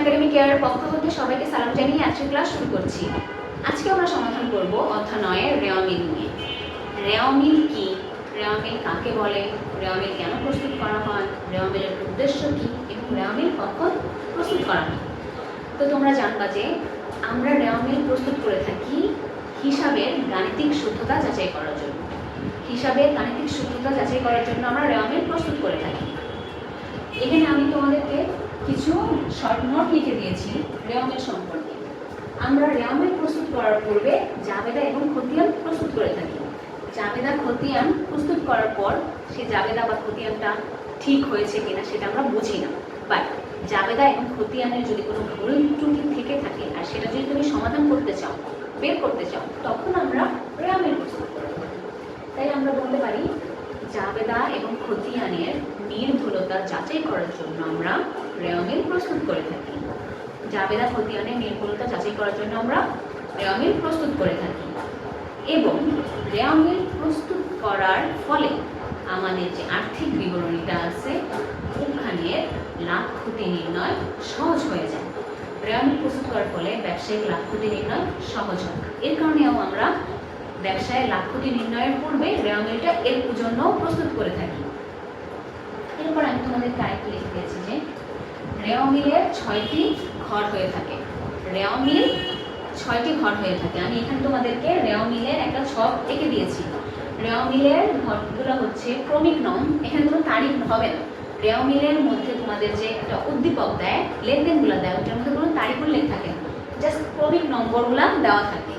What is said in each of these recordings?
একাডেমিকের পক্ষ হতে সবাইকে সালাম জানিয়ে আজকের ক্লাস শুরু করছি। আজকে আমরা সমাধান করব অধ্যায় নয়ের রেওয়ামিল নিয়ে। রেওয়ামিল কি? রেওয়ামিল কাকে বলে? রেওয়ামিল কেন প্রস্তুত করা হয়? রেওয়ামিলের উদ্দেশ্য কি? এবং রেওয়ামিল কখন প্রস্তুত করা হয়? তো তোমরা জানবা যে আমরা রেওয়ামিল প্রস্তুত করে থাকি হিসাবের গাণিতিক শুদ্ধতা যাচাই করার জন্য। হিসাবের গাণিতিক শুদ্ধতা যাচাই করার জন্য আমরা রেওয়ামিল প্রস্তুত করে থাকি। কিছু শর্ট নোট লিখে দিয়েছি রেওয়ামিল সম্পর্কে। আমরা রেওয়ামিল প্রস্তুত করার পূর্বে জাবেদা এবং খতিয়ান প্রস্তুত করে থাকি। জাবেদা, খতিয়ান প্রস্তুত করার পর সে জাবেদা বা খতিয়ানটা ঠিক হয়েছে কিনা সেটা আমরা বুঝি না। বাট জাবেদা এবং খতিয়ানের যদি কোনো ভুল ত্রুটি থেকে থাকে আর সেটা যদি তুমি সমাধান করতে চাও, বের করতে চাও, তখন আমরা রেওয়ামিল প্রস্তুত করব তাই আমরা বলতে পারি জাবেদা এবং খতিয়ানের নির্ভুলতা যাচাই করার জন্য আমরা রেওয়ামিল প্রস্তুত করে থাকি। জাবেদা, খতিয়ানের নির্ভুলতা যাচাই করার জন্য আমরা রেওয়ামিল প্রস্তুত করে থাকি এবং রেওয়ামিল প্রস্তুত করার ফলে আমাদের যে আর্থিক বিবরণীটা আছে, ওখানে লাভ ক্ষতি নির্ণয় সহজ হয়ে যায়। রেওয়ামিল প্রস্তুত করার ফলে ব্যবসায়িক লাভ ক্ষতি নির্ণয় সহজ হয়। এর কারণেও আমরা ব্যবসায় লাভ ক্ষতি নির্ণয়ের পূর্বে রেওয়ামিলটা এর জন্য প্রস্তুত করে থাকি। এরপর আমি তোমাদের আরেকটু লিখে দিয়েছি যে রেওয়ামিলের ছয়টি ঘর হয়ে থাকে। রেওয়ামিল ছয়টি ঘর হয়ে থাকে। আমি এখানে তোমাদেরকে রেওয়ামিলের একটা ছক এঁকে দিয়েছি। রেওয়ামিলের ঘরগুলো হচ্ছে ক্রমিক নম এখানে কোনো তারিখ হবে না। রেওয়ামিলের মধ্যে তোমাদের যে একটা উদ্দীপক দেয়, লেনদেনগুলো দেয়, ওটার মধ্যে কোনো তারিখ উল্লেখ থাকে জাস্ট ক্রমিক নম্বরগুলো দেওয়া থাকে।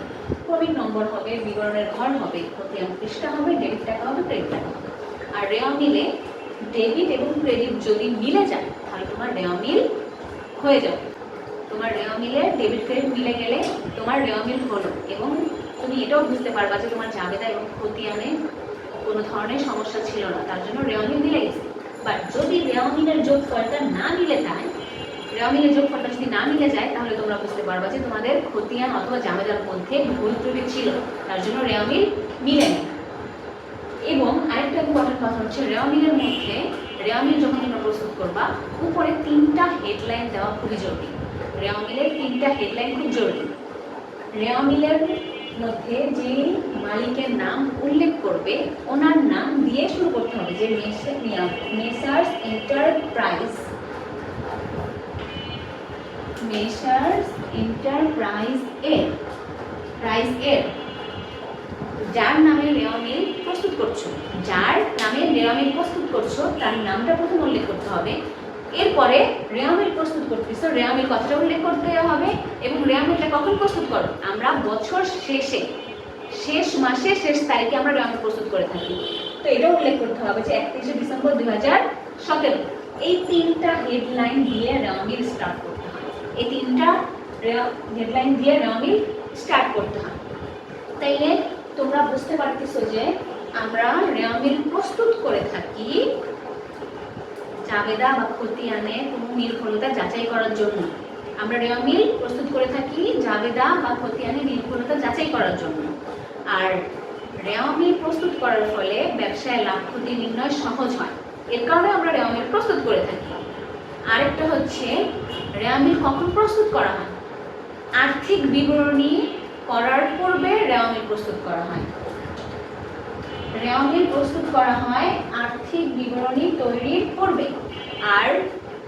ক্রমিক নম্বর হবে, বিবরণের ঘর হবে খতিয়ান পৃষ্ঠা হবে ডেবিট টাকা হবে ক্রেডিট টাকা হবে। আর রেওয়ামিলে ডেবিট এবং ক্রেডিট যদি মিলে যায়, তাহলে তোমার রেওয়ামিল হয়ে যাবে। তোমার রেওয়ামিলে ডেবিট ক্রেডিট মিলে গেলে তোমার রেওয়ামিল হলো এবং তুমি এটাও বুঝতে পারবা যে তোমার জাবেদা এবং খতিয়ানে কোনো ধরনের সমস্যা ছিল না, তার জন্য রেওয়ামিল মিলে গেছে। বাট যদি রেওয়া মিলের যোগ যোগফলটা না মিলে যায় রেওয়ামিলের যোগফলটা যদি না মিলে যায়, তাহলে তোমরা বুঝতে পারবা যে তোমাদের খতিয়ান অথবা জাবেদার মধ্যে ভুল ত্রুটি ছিল। তার জন্য রেওয়ামিল মিলেনি এবং আরেকটা ইম্পর্টেন্ট কথা হচ্ছে রেওয়ামিলের মধ্যে রেওয়ামিল যখন তোমরা প্রস্তুত করবা, উপরে তিনটা হেডলাইন দেওয়া খুবই জরুরি। রেওয়ামিলের তিনটা হেডলাইন খুব জরুরি। রেওয়ামিলের মধ্যে যে মালিকের নাম উল্লেখ করবে, ওনার নাম দিয়ে শুরু করতে হবে, যে মেসার্স এন্টারপ্রাইজ মেসার্স এন্টারপ্রাইজ এর প্রাইজ এর যার নামে রেওয়ামিল প্রস্তুত করছ, যার নামে রেওয়ামিল প্রস্তুত করছ, তার নামটা প্রথম উল্লেখ করতে হবে। এরপরে রেওয়ামিল প্রস্তুত করতেছো রেওয়ামিল কথাটা উল্লেখ করতে হবে এবং রেওয়ামিলটা কখন প্রস্তুত করো? আমরা বছর শেষে, শেষ মাসে, শেষ তারিখে আমরা রেওয়ামিল প্রস্তুত করে থাকি। তো এটা উল্লেখ করতে হবে যে একত্রিশে ডিসেম্বর দুই হাজার সতেরো। এই তিনটা হেডলাইন দিয়ে রেওয়ামিল স্টার্ট করতে হয় এই তিনটা হেডলাইন দিয়ে রেওয়ামিল স্টার্ট করতে হয়। তাইলে তোমরা বুঝতে পারতেছো যে আমরা রেওয়ামিল প্রস্তুত করে থাকি জাবেদা বা খতিয়ানে কোনো নির্ভুলতা যাচাই করার জন্য। আমরা রেওয়ামিল প্রস্তুত করে থাকি জাবেদা বা খতিয়ানে নির্ভুলতা যাচাই করার জন্য। আর রেওয়ামিল প্রস্তুত করার ফলে ব্যবসায় লাভ, ক্ষতি, নির্ণয় সহজ হয়। এর কারণে আমরা রেওয়ামিল প্রস্তুত করে থাকি। আরেকটা হচ্ছে রেওয়ামিল কখন প্রস্তুত করা হয়? আর্থিক বিবরণী করার পূর্বে রেওয়ামিল প্রস্তুত করা হয়। রেওয়ামিল প্রস্তুত করা হয় আর্থিক বিবরণী তৈরির পূর্বে। আর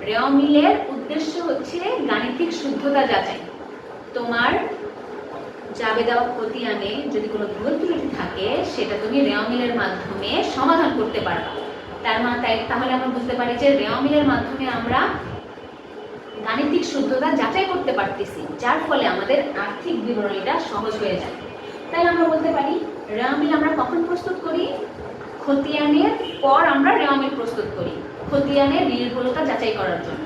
রেওয়ামিলের উদ্দেশ্য হচ্ছে গাণিতিক শুদ্ধতা যাচাই। তোমার জাবেদা বা খতিয়ানে যদি কোনো ভুল ত্রুটি থাকে, সেটা তুমি রেওয়ামিলের মাধ্যমে সমাধান করতে পারবে। তার মানে তাই, তাহলে আমরা বুঝতে পারি যে রেওয়ামিলের মাধ্যমে আমরা গাণিতিক শুদ্ধতা যাচাই করতে পারতেছি, যার ফলে আমাদের আর্থিক বিবরণীটা সহজ হয়ে যায়। তাই আমরা বলতে পারি, রেওয়ামিল আমরা কখন প্রস্তুত করি? খতিয়ানের পর আমরা রেওয়ামিল প্রস্তুত করি, খতিয়ানের নির্ভুলতা যাচাই করার জন্য।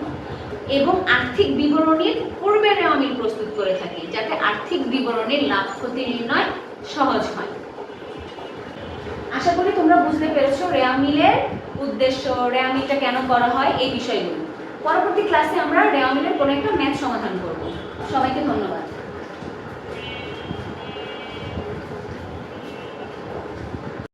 এবং আর্থিক বিবরণীর পূর্বে রেওয়ামিল প্রস্তুত করে থাকি, যাতে আর্থিক বিবরণীর লাভ, ক্ষতি, নির্ণয় সহজ হয়। আশা করি তোমরা বুঝতে পেরেছ, রেওয়ামিলের উদ্দেশ্য, রেয়ামিটা কেন করা হয়, এই বিষয়গুলো। পরবর্তী ক্লাসে আমরা রেয়ামিলের কোনো একটা ম্যাথ সমাধান করব। সবাইকে ধন্যবাদ।